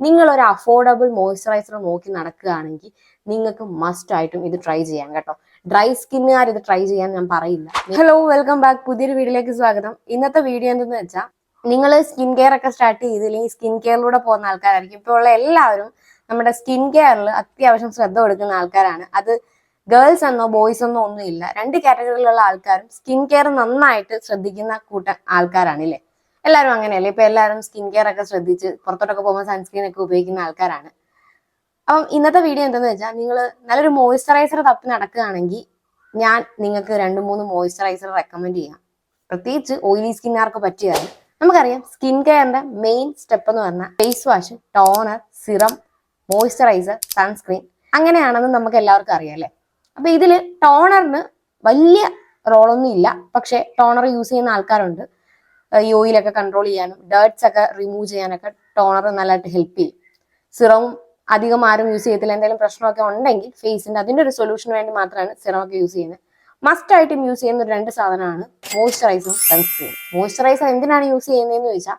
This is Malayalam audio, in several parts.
നിങ്ങൾ ഒരു അഫോർഡബിൾ മോയ്സ്ചറൈസർ നോക്കി നടക്കുകയാണെങ്കിൽ നിങ്ങൾക്ക് മസ്റ്റ് ആയിട്ടും ഇത് ട്രൈ ചെയ്യാം കേട്ടോ. ഡ്രൈ സ്കിന്നുകാർ ഇത് ട്രൈ ചെയ്യാൻ ഞാൻ പറയില്ല. ഹലോ വെൽക്കം ബാക്ക് പുതിയൊരു വീഡിയോയിലേക്ക് സ്വാഗതം. ഇന്നത്തെ വീഡിയോ എന്തെന്ന് വെച്ചാൽ നിങ്ങൾ സ്കിൻ കെയർ ഒക്കെ സ്റ്റാർട്ട് ചെയ്തില്ലെങ്കിൽ സ്കിൻ കെയറിലൂടെ പോകുന്ന ആൾക്കാരായിരിക്കും. ഇപ്പോൾ ഉള്ള എല്ലാവരും നമ്മുടെ സ്കിൻ കെയറിൽ അത്യാവശ്യം ശ്രദ്ധ കൊടുക്കുന്ന ആൾക്കാരാണ്. അത് ഗേൾസ് എന്നോ ബോയ്സ് എന്നോ ഒന്നുമില്ല. രണ്ട് കാറ്റഗറിയിലുള്ള ആൾക്കാരും സ്കിൻ കെയർ നന്നായിട്ട് ശ്രദ്ധിക്കുന്ന കൂട്ട ആൾക്കാരാണ് ഇല്ലേ? എല്ലാവരും അങ്ങനെയല്ലേ? ഇപ്പൊ എല്ലാവരും സ്കിൻ കെയർ ഒക്കെ ശ്രദ്ധിച്ച് പുറത്തോട്ടൊക്കെ പോകുമ്പോൾ സൺസ്ക്രീൻ ഒക്കെ ഉപയോഗിക്കുന്ന ആൾക്കാരാണ്. അപ്പം ഇന്നത്തെ വീഡിയോ എന്തെന്ന് വെച്ചാൽ നിങ്ങൾ നല്ലൊരു മോയ്സ്ചറൈസർ തപ്പി നടക്കുകയാണെങ്കിൽ ഞാൻ നിങ്ങൾക്ക് രണ്ട് മൂന്ന് മോയ്സ്ചറൈസർ റെക്കമെൻഡ് ചെയ്യാം. പ്രത്യേകിച്ച് ഓയിലി സ്കിന്നുകാർക്ക് പറ്റിയതാണ്. നമുക്കറിയാം സ്കിൻ കെയറിന്റെ മെയിൻ സ്റ്റെപ്പ് എന്ന് പറഞ്ഞാൽ face wash toner serum moisturiser sunscreen അങ്ങനെയാണെന്ന് നമുക്ക് എല്ലാവർക്കും അറിയാം അല്ലേ? അപ്പൊ ഇതിൽ ടോണറിന് വലിയ റോളൊന്നും ഇല്ല പക്ഷെ ടോണർ യൂസ് ചെയ്യുന്ന ആൾക്കാരുണ്ട്. ഈ ഓയിലൊക്കെ കൺട്രോൾ ചെയ്യാനും ഡേർട്സ് ഒക്കെ റിമൂവ് ചെയ്യാനൊക്കെ ടോണർ നല്ലതായിട്ട് ഹെൽപ്പ് ചെയ്യും. സിറവും അധികം ആരും യൂസ് ചെയ്യത്തില്ല. എന്തെങ്കിലും പ്രശ്നമൊക്കെ ഉണ്ടെങ്കിൽ ഫേസിന്റെ അതിന്റെ ഒരു സൊല്യൂഷന് വേണ്ടി മാത്രമാണ് സിറം ഒക്കെ യൂസ് ചെയ്യുന്നത്. മസ്റ്റ് ആയിട്ടും യൂസ് ചെയ്യുന്ന ഒരു രണ്ട് സാധനമാണ് മോയ്സ്ചറൈസും സൺസ്ക്രീൻ മോയ്സ്ചറൈസർ എന്തിനാണ് യൂസ് ചെയ്യുന്നതെന്ന് ചോദിച്ചാൽ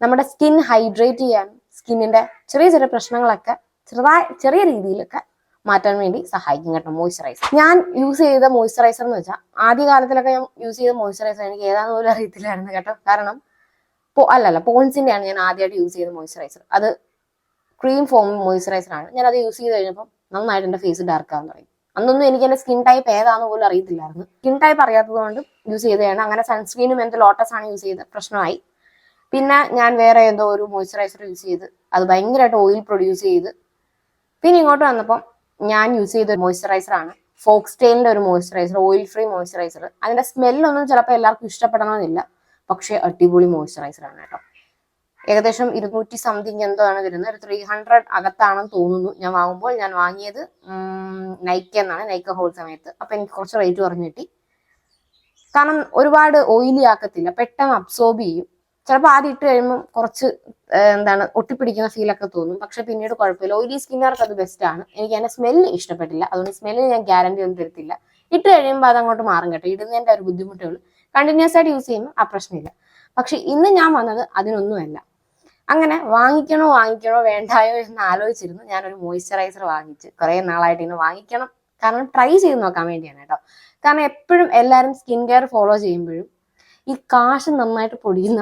നമ്മുടെ സ്കിൻ ഹൈഡ്രേറ്റ് ചെയ്യാനും സ്കിന്നിന്റെ ചെറിയ ചെറിയ പ്രശ്നങ്ങളൊക്കെ ചെറുതായ ചെറിയ രീതിയിലൊക്കെ മാറ്റാൻ വേണ്ടി സഹായിക്കും കേട്ടോ മോയ്സ്ചറൈസർ ഞാൻ യൂസ് ചെയ്ത മോയ്സ്ചറൈസർ എന്ന് വെച്ചാൽ ആദ്യ കാലത്തിലൊക്കെ ഞാൻ യൂസ് ചെയ്ത മോയ്സ്ചറൈസർ എനിക്ക് ഏതാന്ന് പോലും അറിയത്തില്ലായിരുന്നു കേട്ടോ. കാരണം അല്ലല്ല പോൺസിന്റെ ആണ് ഞാൻ ആദ്യമായിട്ട് യൂസ് ചെയ്ത മോയ്സ്ചറൈസർ അത് ക്രീം ഫോം മോയ്സ്ചറൈസർ ആണ്. ഞാൻ അത് യൂസ് ചെയ്ത് കഴിഞ്ഞപ്പോൾ നന്നായിട്ട് എന്റെ ഫേസ് ഡാർക്ക് ആവാൻ തുടങ്ങി. അന്നൊന്നും എനിക്ക് എന്റെ സ്കിൻ ടൈപ്പ് ഏതാന്ന് പോലും അറിയത്തില്ലായിരുന്നു. സ്കിൻ ടൈപ്പ് അറിയാത്തത് കൊണ്ട് യൂസ് ചെയ്തതാണ്. അങ്ങനെ സൺസ്ക്രീനും എന്ത് ലോട്ടസ് ആണ് യൂസ് ചെയ്ത. പ്രശ്നമായി. പിന്നെ ഞാൻ വേറെ എന്തോ ഒരു മോയ്സ്ചറൈസർ യൂസ് ചെയ്ത് അത് ഭയങ്കരമായിട്ട് ഓയിൽ പ്രൊഡ്യൂസ് ചെയ്ത് പിന്നെ ഇങ്ങോട്ട് വന്നപ്പം ഞാൻ യൂസ് ചെയ്ത മോയ്സ്ചറൈസർ ആണ്. ഫോക്സ്റ്റെയിലിന്റെ ഒരു മോയ്സ്ചറൈസർ ഓയിൽ ഫ്രീ മോയ്സ്ചറൈസർ അതിന്റെ സ്മെല്ലൊന്നും ചിലപ്പോൾ എല്ലാവർക്കും ഇഷ്ടപ്പെടണമെന്നില്ല. പക്ഷേ അടിപൊളി മോയ്സ്ചറൈസർ ആണ് കേട്ടോ. ഏകദേശം ഇരുന്നൂറ്റി സംതിങ് എന്തോ ആണ് വരുന്നത്. ഒരു ത്രീ ഹൺഡ്രഡ് അകത്താണെന്ന് തോന്നുന്നു. ഞാൻ വാങ്ങുമ്പോൾ ഞാൻ വാങ്ങിയത് നൈക്ക എന്നാണ്. നൈക്ക ഹോൾ സമയത്ത്. അപ്പൊ എനിക്ക് കുറച്ച് റേറ്റ് കുറഞ്ഞ് കിട്ടി. കാരണം ഒരുപാട് ഓയിലി ആക്കത്തില്ല. പെട്ടെന്ന് അബ്സോർബ് ചെയ്യും. ചിലപ്പോൾ ആദ്യം ഇട്ട് കഴിയുമ്പോൾ കുറച്ച് എന്താണ് ഒട്ടിപ്പിടിക്കുന്ന ഫീലൊക്കെ തോന്നും. പക്ഷെ പിന്നീട് കുഴപ്പമില്ല. ഓയിലി സ്കിന്നുകാർക്ക് അത് ബെസ്റ്റ് ആണ്. എനിക്ക് അതിന്റെ സ്മെല്ല് ഇഷ്ടപ്പെട്ടില്ല. അതുകൊണ്ട് സ്മെല്ലിന് ഞാൻ ഗ്യാരണ്ടി ഒന്നും തരത്തില്ല. ഇട്ട് കഴിയുമ്പോൾ അത് അങ്ങോട്ട് മാറും കേട്ടോ. ഇടുന്നതിന്റെ ഒരു ബുദ്ധിമുട്ടേ ഉള്ളൂ കണ്ടിന്യൂസ് ആയിട്ട് യൂസ് ചെയ്യുമ്പോൾ ആ പ്രശ്നമില്ല. പക്ഷെ ഇന്ന് ഞാൻ വന്നത് അതിനൊന്നുമല്ല. അങ്ങനെ വാങ്ങിക്കണോ വാങ്ങിക്കണോ വേണ്ടായോ എന്ന് ആലോചിച്ചിരുന്നു. ഞാനൊരു മോയ്സ്ചറൈസർ വാങ്ങിച്ച് കുറെ നാളായിട്ട് ഇന്ന് വാങ്ങിക്കണം. കാരണം ട്രൈ ചെയ്ത് നോക്കാൻ വേണ്ടിയാണ് കേട്ടോ. കാരണം എപ്പോഴും എല്ലാവരും സ്കിൻ കെയർ ഫോളോ ചെയ്യുമ്പോഴും ഈ കാശ് നന്നായിട്ട് പൊടിയുന്ന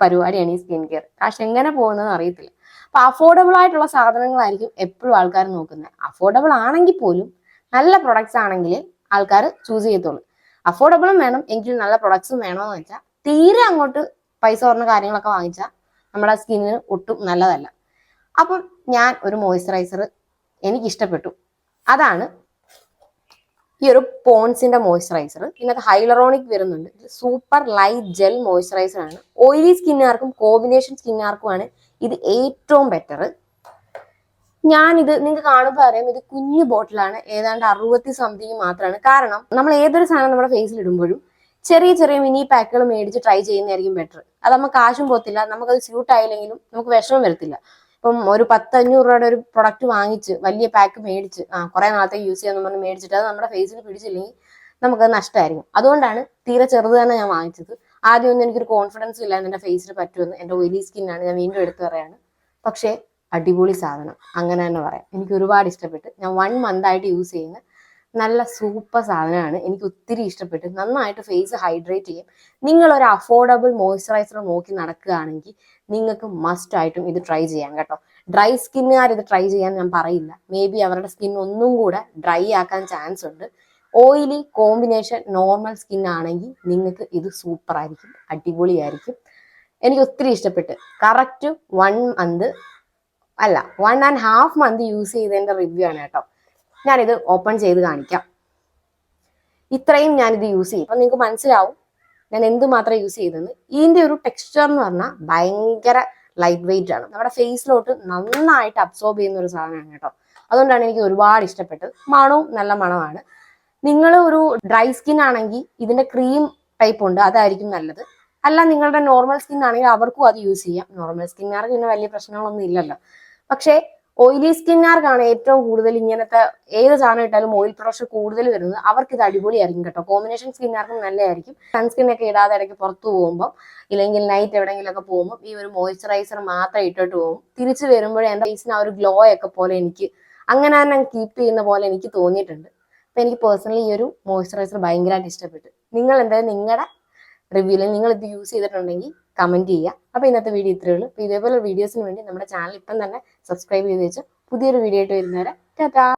പരിപാടിയാണ് ഈ സ്കിൻ കെയർ. കാശ് എങ്ങനെ പോകുന്നതെന്ന് അറിയത്തില്ല. അപ്പൊ അഫോർഡബിൾ ആയിട്ടുള്ള സാധനങ്ങളായിരിക്കും എപ്പോഴും ആൾക്കാർ നോക്കുന്നത്. അഫോർഡബിൾ ആണെങ്കിൽ പോലും നല്ല പ്രൊഡക്ട്സ് ആണെങ്കിൽ ആൾക്കാർ ചൂസ് ചെയ്യത്തുള്ളൂ. അഫോർഡബിളും വേണം. എങ്കിൽ നല്ല പ്രൊഡക്ട്സും വേണമെന്ന് വെച്ചാൽ തീരെ അങ്ങോട്ട് പൈസ പറഞ്ഞ കാര്യങ്ങളൊക്കെ വാങ്ങിച്ചാൽ നമ്മുടെ സ്കിന്നിന് ഒട്ടും നല്ലതല്ല. അപ്പം ഞാൻ ഒരു മോയ്സ്ചറൈസർ എനിക്ക് ഇഷ്ടപ്പെട്ടു അതാണ് ഈ ഒരു പോൺസിന്റെ മോയ്സ്ചറൈസർ. ഇതിനകത്ത് ഹൈലറോണിക് വരുന്നുണ്ട്. സൂപ്പർ ലൈറ്റ് ജെൽ മോയ്സ്ചറൈസർ ആണ്. ഓയിലി സ്കിന്നാർക്കും കോമ്പിനേഷൻ സ്കിന്നാർക്കും ആണ് ഇത് ഏറ്റവും ബെറ്റർ ഞാനിത് നിങ്ങൾക്ക് കാണുമ്പോൾ അറിയാം ഇത് കുഞ്ഞു ബോട്ടിലാണ്. ഏതാണ്ട് അറുപത്തി സംതിങ് മാത്രമാണ്. കാരണം നമ്മൾ ഏതൊരു സാധനം നമ്മുടെ ഫേസിൽ ഇടുമ്പോഴും ചെറിയ ചെറിയ മിനി പാക്കുകൾ മേടിച്ച് ട്രൈ ചെയ്യുന്നതായിരിക്കും ബെറ്റർ അത് നമുക്ക് കാശും പോത്തില്ല നമുക്കത് സ്യൂട്ട് ആയില്ലെങ്കിലും നമുക്ക് വിഷമം വരത്തില്ല. ഇപ്പം ഒരു പത്തഞ്ഞൂറ് രൂപയുടെ ഒരു പ്രൊഡക്റ്റ് വാങ്ങിച്ച് വലിയ പാക്ക് മേടിച്ച് ആ കുറെ നാളത്തേക്ക് യൂസ് ചെയ്യാന്ന് പറഞ്ഞ് മേടിച്ചിട്ട് അത് നമ്മുടെ ഫേസിൽ പിടിച്ചില്ലെങ്കിൽ നമുക്കത് നഷ്ടമായിരിക്കും അതുകൊണ്ടാണ് തീരെ ചെറുത് തന്നെ ഞാൻ വാങ്ങിച്ചത്. ആദ്യം ഒന്നും എനിക്കൊരു കോൺഫിഡൻസ് ഇല്ല എന്റെ ഫേസിൽ പറ്റുമെന്ന്. എന്റെ ഓയിലി സ്കിന്നാണ് ഞാൻ വീണ്ടും എടുത്തു പറയാണ്. പക്ഷേ അടിപൊളി സാധനം. അങ്ങനെ തന്നെ പറയാം. എനിക്ക് ഒരുപാട് ഇഷ്ടപ്പെട്ട്. ഞാൻ വൺ മന്ത് ആയിട്ട് യൂസ് ചെയ്യുന്ന നല്ല സൂപ്പർ സാധനമാണ്. എനിക്ക് ഒത്തിരി ഇഷ്ടപ്പെട്ടു. നന്നായിട്ട് ഫേസ് ഹൈഡ്രേറ്റ് ചെയ്യും. നിങ്ങൾ ഒരു അഫോർഡബിൾ മോയ്സ്ചറൈസർ നോക്കി നടക്കുകയാണെങ്കിൽ നിങ്ങൾക്ക് മസ്റ്റ് ആയിട്ടും ഇത് ട്രൈ ചെയ്യാം കേട്ടോ. ഡ്രൈ സ്കിന്നുകാർ ഇത് ട്രൈ ചെയ്യാൻ ഞാൻ പറയില്ല. മേ ബി അവരുടെ സ്കിൻ ഒന്നും കൂടെ ഡ്രൈ ആക്കാൻ ചാൻസ് ഉണ്ട്. ഓയിലി കോമ്പിനേഷൻ നോർമൽ സ്കിൻ ആണെങ്കിൽ നിങ്ങൾക്ക് ഇത് സൂപ്പർ ആയിരിക്കും. അടിപൊളിയായിരിക്കും. എനിക്ക് ഒത്തിരി ഇഷ്ടപ്പെട്ട്. കറക്റ്റ് വൺ മന്ത് അല്ല one and half month use ചെയ്തതിന്റെ റിവ്യൂ ആണ് കേട്ടോ. ഞാനിത് ഓപ്പൺ ചെയ്ത് കാണിക്കാം. ഇത്രയും ഞാനിത് യൂസ് ചെയ്യും. അപ്പൊ നിങ്ങൾക്ക് മനസ്സിലാവും ഞാൻ എന്തുമാത്രം യൂസ് ചെയ്തെന്ന് ഇതിന്റെ ഒരു ടെക്സ്ചർ എന്ന് പറഞ്ഞാൽ ഭയങ്കര ലൈറ്റ് വെയിറ്റ് ആണ്. നമ്മുടെ ഫേസിലോട്ട് നന്നായിട്ട് അബ്സോർബ് ചെയ്യുന്ന ഒരു സാധനമാണ് കേട്ടോ. അതുകൊണ്ടാണ് എനിക്ക് ഒരുപാട് ഇഷ്ടപ്പെട്ടത്. മണവും നല്ല മണമാണ്. നിങ്ങൾ ഒരു ഡ്രൈ സ്കിൻ ആണെങ്കിൽ ഇതിന്റെ ക്രീം ടൈപ്പ് ഉണ്ട് അതായിരിക്കും നല്ലത്. അല്ല നിങ്ങളുടെ നോർമൽ സ്കിൻ ആണെങ്കിൽ അവർക്കും അത് യൂസ് ചെയ്യാം. നോർമൽ സ്കിന്നുകാർക്ക് പിന്നെ വലിയ പ്രശ്നങ്ങളൊന്നും ഇല്ലല്ലോ. പക്ഷേ ഓയിലി സ്കിന്നുകാർക്കാണ് ഏറ്റവും കൂടുതൽ ഇങ്ങനത്തെ ഏത് സാധനം ഇട്ടാലും ഓയിൽ പ്രൊഡക്ഷൻ കൂടുതൽ വരുന്നത്. അവർക്ക് ഇത് അടിപൊളിയായിരിക്കും കേട്ടോ. കോമ്പിനേഷൻ സ്കിന്നുകാർക്കും നല്ലതായിരിക്കും. സൺസ്ക്രീൻ ഒക്കെ ഇടാതെ ഇടയ്ക്ക് പുറത്തു പോകുമ്പോൾ ഇല്ലെങ്കിൽ നൈറ്റ് എവിടെയെങ്കിലും ഒക്കെ പോകുമ്പോൾ ഈ ഒരു മോയ്സ്ചറൈസർ മാത്രം ഇട്ടിട്ട് പോകും. തിരിച്ചു വരുമ്പോഴേ എന്റെ ഫേസിന് ആ ഒരു ഗ്ലോ ഒക്കെ പോലെ എനിക്ക് അങ്ങനെ തന്നെ കീപ്പ് ചെയ്യുന്ന പോലെ എനിക്ക് തോന്നിയിട്ടുണ്ട്. അപ്പൊ എനിക്ക് പേഴ്സണലി ഈ ഒരു മോയ്സ്ചറൈസർ ഭയങ്കരമായിട്ട് ഇഷ്ടപ്പെട്ടു. നിങ്ങൾ എന്തായാലും നിങ്ങളുടെ റിവ്യൂവിൽ നിങ്ങൾ ഇത് യൂസ് ചെയ്തിട്ടുണ്ടെങ്കിൽ കമന്റ് ചെയ്യുക. അപ്പോൾ ഇന്നത്തെ വീഡിയോ ഇത്രയേ ഉള്ളൂ. ഇതേപോലെ വീഡിയോസിന് വേണ്ടി നമ്മുടെ ചാനൽ ഇപ്പം തന്നെ സബ്സ്ക്രൈബ് ചെയ്ത് വെച്ച് പുതിയൊരു വീഡിയോ ആയിട്ട് വരുന്നവരെ ടാറ്റാ!